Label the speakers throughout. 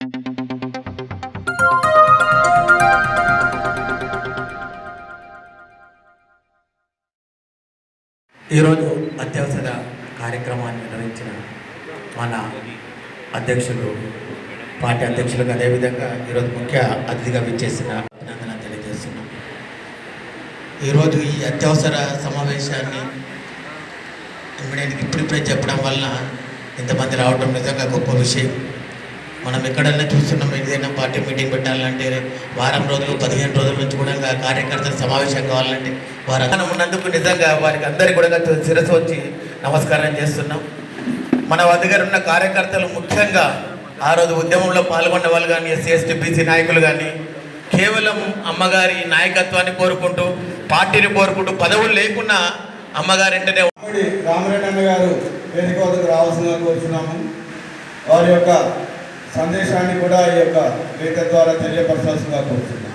Speaker 1: ఈరోజు అత్యవసర కార్యక్రమాన్ని నిర్వహించిన మన అధ్యక్షులు పార్టీ అధ్యక్షులకు అదేవిధంగా ఈరోజు ముఖ్య అతిథిగా విచ్చేసిన అభినందన తెలియజేస్తున్నాం. ఈరోజు ఈ అత్యవసర సమావేశాన్ని ఇమ్మీడియట్గా ఇప్పుడిప్పుడే చెప్పడం వలన ఇంతమంది రావడం నిజంగా గొప్ప విషయం. మనం ఎక్కడన్నా చూస్తున్నాం ఏదైనా పార్టీ మీటింగ్ పెట్టాలంటే వారం రోజులు పదిహేను రోజుల నుంచి కూడా కార్యకర్తలు సమావేశం కావాలంటే వారు ఉన్నందుకు నిజంగా వారికి అందరికీ కూడా శిరస్సు వచ్చి నమస్కారం చేస్తున్నాం. మన వద్ద దగ్గర ఉన్న కార్యకర్తలు ముఖ్యంగా ఆ రోజు ఉద్యమంలో పాల్గొన్న వాళ్ళు కానీ ఎస్సీ ఎస్టీ బీసీ నాయకులు కానీ కేవలం అమ్మగారి నాయకత్వాన్ని కోరుకుంటూ పార్టీని కోరుకుంటూ పదవులు లేకున్నా అమ్మగారి వెంటనే
Speaker 2: రామరెడ్డి గారు వేదిక వద్దకు రావాల్సిందిగా కోరుచున్నాము. వారి యొక్క సందేశాన్ని కూడా ఈ యొక్క గీత ద్వారా తెలియపరచాల్సిందిగా కోరుచున్నాము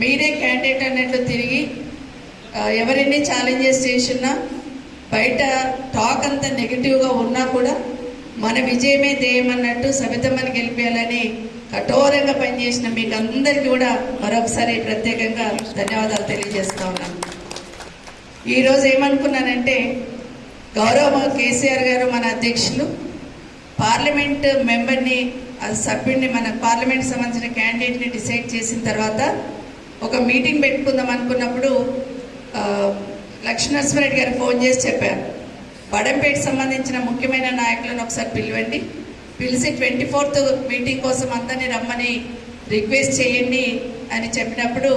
Speaker 3: మీరే క్యాండిడేట్ అన్నట్లు తిరిగి ఎవరిని ఛాలెంజెస్ చేసినా బయట టాక్ అంత నెగిటివ్గా ఉన్నా కూడా మన విజయమే ధ్యేయం అన్నట్టు సబితమ్మని గెలిపేయాలని కఠోరంగా పనిచేసిన మీకు అందరికీ కూడా మరొకసారి ప్రత్యేకంగా ధన్యవాదాలు తెలియజేస్తా ఉన్నాను. ఈరోజు ఏమనుకున్నానంటే గౌరవ కేసీఆర్ గారు మన అధ్యక్షులు పార్లమెంట్ మెంబర్ని ఆ సభ్యుడిని మన పార్లమెంట్ సంబంధించిన క్యాండిడేట్ని డిసైడ్ చేసిన తర్వాత ఒక మీటింగ్ పెట్టుకుందాం అనుకున్నప్పుడు ఆ, గారు ఫోన్ చేసి చెప్పారు. వడంపేట సంబంధించిన ముఖ్యమైన నాయకులను ఒకసారి పిలవండి. పిలిచి ట్వంటీ ఫోర్త్ మీటింగ్ కోసం అందరినీ రమ్మని రిక్వెస్ట్ చేయండి అని చెప్పినప్పుడు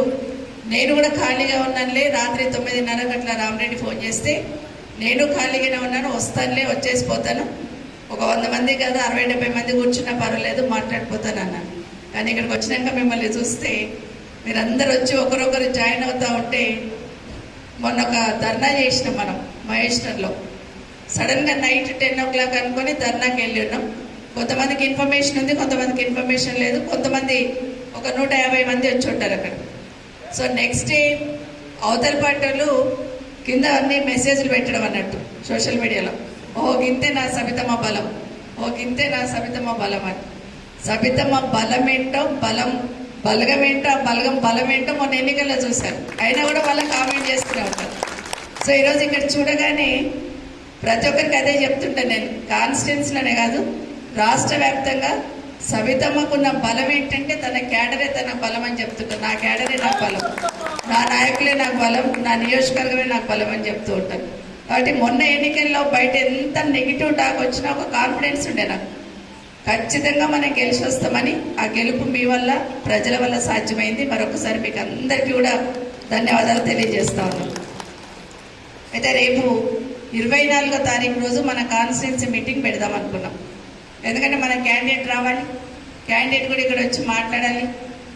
Speaker 3: నేను కూడా ఖాళీగా ఉన్నానులే. రాత్రి తొమ్మిదిన్నర గంటల రామరెడ్డి ఫోన్ చేస్తే నేను ఖాళీగానే ఉన్నాను వస్తానులే వచ్చేసి పోతాను ఒక వంద మంది కదా అరవై డెబ్బై మంది కూర్చున్నా పర్వాలేదు మాట్లాడిపోతాను అన్నాను. కానీ ఇక్కడికి వచ్చినాక మిమ్మల్ని చూస్తే మీరందరూ వచ్చి ఒకరొకరు జాయిన్ అవుతూ ఉంటే మొన్న ఒక ధర్నా చేసినాం మనం మహేశ్వర్లో. సడన్గా నైట్ టెన్ ఓ క్లాక్ అనుకొని ధర్నాకి వెళ్ళి ఉన్నాం. కొంతమందికి ఇన్ఫర్మేషన్ ఉంది కొంతమందికి ఇన్ఫర్మేషన్ లేదు. కొంతమంది ఒక నూట యాభై మంది వచ్చి ఉంటారు అక్కడ. సో నెక్స్ట్ డే అవతల పాటలు కింద అన్ని మెసేజ్లు పెట్టడం అన్నట్టు సోషల్ మీడియాలో. ఓ గింతే నా సబితమ్మ బలం. ఓ గింతే నా సబితమ్మ బలం అని. సబితమ్మ బలం ఏంటో బలం బలగం ఏంటో ఆ బలగం బలం ఏంటో మొన్న ఎన్నికల్లో చూశారు. అయినా కూడా వాళ్ళ కామెంట్ చేస్తూనే ఉంటారు. సో ఈరోజు ఇక్కడ చూడగానే ప్రతి ఒక్కరికి అదే చెప్తుంటాను నేను. కాన్స్టిట్యున్సీలోనే కాదు రాష్ట్ర వ్యాప్తంగా సవితమ్మకున్న బలం ఏంటంటే తన క్యాడరే తన బలం అని చెప్తుంటారు. నా క్యాడరే నాకు బలం. నా నాయకులే నాకు బలం. నా నియోజకవర్గమే నాకు బలం అని చెప్తూ ఉంటాను కాబట్టి మొన్న ఎన్నికల్లో బయట ఎంత నెగిటివ్ టాక్ వచ్చినా ఒక కాన్ఫిడెన్స్ ఉండే నాకు. ఖచ్చితంగా మనం గెలిచి వస్తామని ఆ గెలుపు మీ వల్ల ప్రజల వల్ల సాధ్యమైంది. మరొకసారి మీకు అందరికీ కూడా ధన్యవాదాలు తెలియజేస్తా ఉన్నాను. అయితే రేపు ఇరవై నాలుగో తారీఖు రోజు మన కాన్స్టిట్యున్సీ మీటింగ్ పెడదాం అనుకున్నాం. ఎందుకంటే మన క్యాండిడేట్ రావాలి. క్యాండిడేట్ కూడా ఇక్కడ వచ్చి మాట్లాడాలి.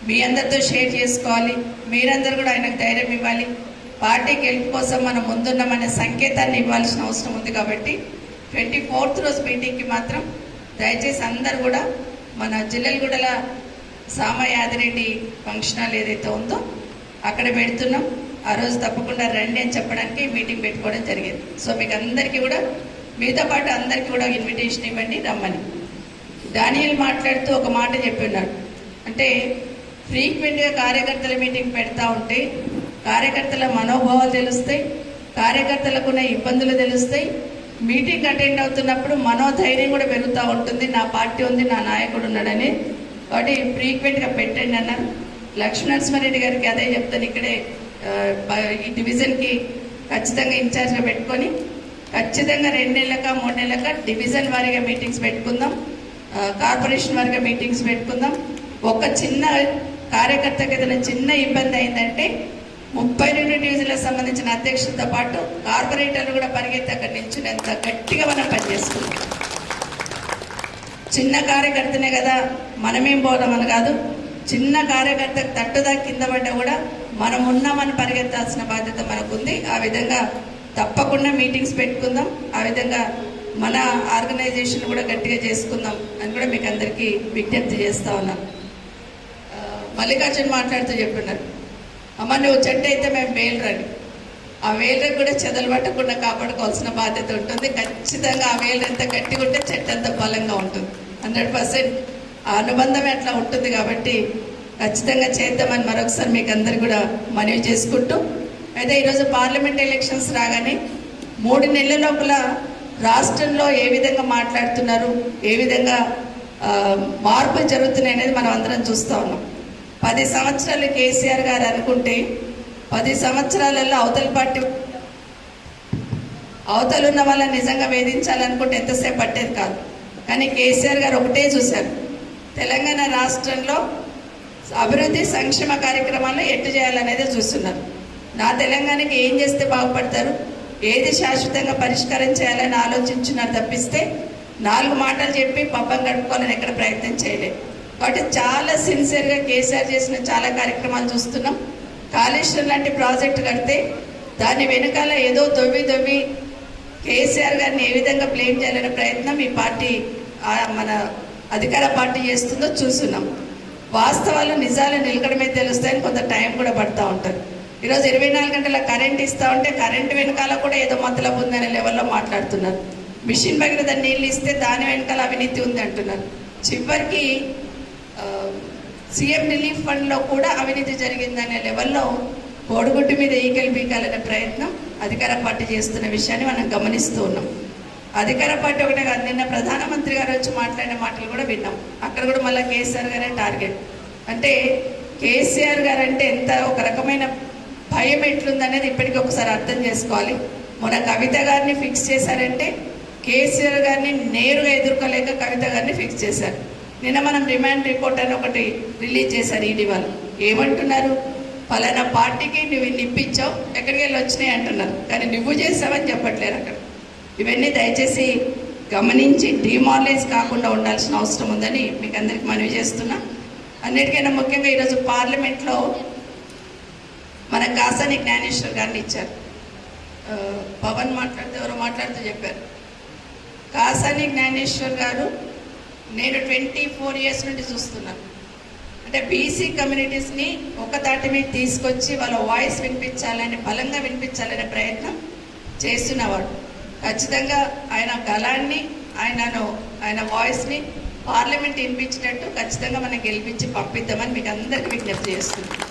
Speaker 3: మీ అందరితో షేర్ చేసుకోవాలి. మీరందరూ కూడా ఆయనకు ధైర్యం ఇవ్వాలి. పార్టీ గెలుపు కోసం మనం ముందున్నామనే సంకేతాన్ని ఇవ్వాల్సిన అవసరం ఉంది కాబట్టి ట్వంటీ ఫోర్త్ రోజు మీటింగ్కి మాత్రం దయచేసి అందరు కూడా మన జిల్లెలగూడల సామయాదిరెడ్డి ఫంక్షన్ హాల్ ఏదైతే ఉందో అక్కడ పెడుతున్నాం. ఆ రోజు తప్పకుండా రండి అని చెప్పడానికి మీటింగ్ పెట్టుకోవడం జరిగింది. సో మీకు అందరికీ కూడా మీతో పాటు అందరికీ కూడా ఇన్విటేషన్ ఇవ్వండి రమ్మని. డానియల్ మాట్లాడుతూ ఒక మాట చెప్పిన్నాడు అంటే ఫ్రీక్వెంట్గా కార్యకర్తల మీటింగ్ పెడతా ఉంటే కార్యకర్తల మనోభావాలు తెలుస్తాయి కార్యకర్తలకున్న ఇబ్బందులు తెలుస్తాయి. మీటింగ్ అటెండ్ అవుతున్నప్పుడు మనోధైర్యం కూడా పెరుగుతూ ఉంటుంది. నా పార్టీ ఉంది నా నాయకుడు ఉన్నాడని. కాబట్టి ఫ్రీక్వెంట్గా పెట్టండి అన్నారు లక్ష్మీనరసింహారెడ్డి గారికి అదే చెప్తాను ఇక్కడే. ఈ డివిజన్కి ఖచ్చితంగా ఇన్ఛార్జ్గా పెట్టుకొని ఖచ్చితంగా రెండు నెలలక మూడు నెలలక డివిజన్ వారీగా మీటింగ్స్ పెట్టుకుందాం. కార్పొరేషన్ వారీగా మీటింగ్స్ పెట్టుకుందాం. ఒక చిన్న కార్యకర్తకి ఏదైనా చిన్న ఇబ్బంది అయిందంటే ముప్పై రెండు డివిజన్లకు సంబంధించిన అధ్యక్షులతో పాటు కార్పొరేటర్లు కూడా పరిగెత్తి అక్కడ నిల్చునేంత గట్టిగా మనం పనిచేసుకుంటాం చిన్న కార్యకర్తనే కదా మనమేం పోదామని కాదు చిన్న కార్యకర్తకు తట్టుదా కింద పడ్డా కూడా మనం ఉన్నామని పరిగెత్తాల్సిన బాధ్యత మనకుంది. ఆ విధంగా తప్పకుండా మీటింగ్స్ పెట్టుకుందాం. ఆ విధంగా మన ఆర్గనైజేషన్ కూడా గట్టిగా చేసుకుందాం అని కూడా మీకు అందరికీ విజ్ఞప్తి చేస్తా ఉన్నాం. మల్లికార్జున్ మాట్లాడుతూ చెప్తున్నారు అమ్మ నువ్వు చెట్టు అయితే మేము మేలు రండి ఆ వేలు కూడా చెదలు పట్టకుండా కాపాడుకోవాల్సిన బాధ్యత ఉంటుంది. ఖచ్చితంగా ఆ వేలు ఎంత గట్టిగా ఉంటే చెట్టు ఎంత బలంగా ఉంటుంది. హండ్రెడ్ పర్సెంట్ ఆ అనుబంధం అట్లా ఉంటుంది కాబట్టి ఖచ్చితంగా చేద్దామని మరొకసారి మీకు అందరు కూడా మనవి చేసుకుంటూ అయితే ఈరోజు పార్లమెంట్ ఎలక్షన్స్ రాగానే మూడు నెలల లోపల రాష్ట్రంలో ఏ విధంగా మాట్లాడుతున్నారు ఏ విధంగా మార్పులు జరుగుతున్నాయి అనేది మనం అందరం చూస్తూ ఉన్నాం. పది సంవత్సరాలు కేసీఆర్ గారు అనుకుంటే పది సంవత్సరాలలో అవతల పార్టీ అవతలు ఉన్న వాళ్ళని నిజంగా వేధించాలనుకుంటే ఎంతసేపు పట్టేది కాదు. కానీ కేసీఆర్ గారు ఒకటే చూశారు. తెలంగాణ రాష్ట్రంలో అభివృద్ధి సంక్షేమ కార్యక్రమాల్లో ఎట్టు చేయాలనేది చూస్తున్నారు. నా తెలంగాణకి ఏం చేస్తే బాగుపడతారు? ఏది శాశ్వతంగా పరిష్కారం చేయాలని ఆలోచించున్నారు తప్పిస్తే నాలుగు మాటలు చెప్పి పబ్బం గడుపుకోవాలని ఎక్కడ ప్రయత్నం చేయలేదు. కాబట్టి చాలా సిన్సియర్గా కేసీఆర్ చేసిన చాలా కార్యక్రమాలు చూస్తున్నాం. కాళేశ్వరం లాంటి ప్రాజెక్టు కడితే దాని వెనకాల ఏదో దొవ్వి దొవ్వి కేసీఆర్ గారిని ఏ విధంగా బ్లేమ్ చేయాలనే ప్రయత్నం ఈ పార్టీ మన అధికార పార్టీ చేస్తుందో చూస్తున్నాం. వాస్తవాలు నిజాలు నిలకడమే తెలుస్తాయని కొంత టైం కూడా పడతా ఉంటారు ఈరోజు ఇరవై నాలుగు గంటల కరెంట్ ఇస్తా ఉంటే కరెంట్ వెనకాల కూడా ఏదో మతలబు ఉందనే లెవెల్లో మాట్లాడుతున్నారు. మిషన్ భగీరథ నీళ్ళు ఇస్తే దాని వెనకాల అవినీతి ఉంది అంటున్నారు. చివరికి సీఎం రిలీఫ్ ఫండ్లో కూడా అవినీతి జరిగిందనే లెవెల్లో కోడిగుడ్డు మీద ఈకలు బీకాలనే ప్రయత్నం అధికార పార్టీ చేస్తున్న విషయాన్ని మనం గమనిస్తూ ఉన్నాం. అధికార పార్టీ ఒకటే కాదు నిన్న ప్రధానమంత్రి గారు వచ్చి మాట్లాడిన మాటలు కూడా విన్నాం. అక్కడ కూడా మళ్ళీ కేసీఆర్ గారే టార్గెట్. అంటే కేసీఆర్ గారు అంటే ఎంత ఒక రకమైన భయం ఎట్లుందనేది ఇప్పటికీ ఒకసారి అర్థం చేసుకోవాలి. మన కవిత గారిని ఫిక్స్ చేశారంటే కేసీఆర్ గారిని నేరుగా ఎదుర్కోలేక కవిత గారిని ఫిక్స్ చేశారు. నిన్న మనం రిమాండ్ రిపోర్ట్ అని ఒకటి రిలీజ్ చేశారు ఈడీ వాళ్ళు. ఏమంటున్నారు? పలానా పార్టీకి నువ్వు ఇన్ని ఇప్పించావు ఎక్కడికి వెళ్ళి వచ్చినాయి అంటున్నారు. కానీ నువ్వు చేసావని చెప్పట్లేరు అక్కడ. ఇవన్నీ దయచేసి గమనించి డిమారలైజ్ కాకుండా ఉండాల్సిన అవసరం ఉందని మీకు అందరికి మనవి చేస్తున్నా. అన్నిటికైనా ముఖ్యంగా ఈరోజు పార్లమెంట్లో మన కాసాని జ్ఞానేశ్వర్ గారిని ఇచ్చారు. పవన్ మాట్లాడితే ఎవరో మాట్లాడుతూ చెప్పారు. కాసాని జ్ఞానేశ్వర్ గారు నేను ట్వంటీ ఫోర్ ఇయర్స్ నుండి చూస్తున్నాను. అంటే బీసీ కమ్యూనిటీస్ని ఒక దాటి మీద తీసుకొచ్చి వాళ్ళ వాయిస్ వినిపించాలని బలంగా వినిపించాలనే ప్రయత్నం చేస్తున్నవాడు. ఖచ్చితంగా ఆయన గలాన్ని ఆయనను ఆయన వాయిస్ని పార్లమెంట్ వినిపించినట్టు ఖచ్చితంగా మనం గెలిపించి పంపిద్దామని మీకు అందరికీ విజ్ఞప్తి చేస్తున్నాను.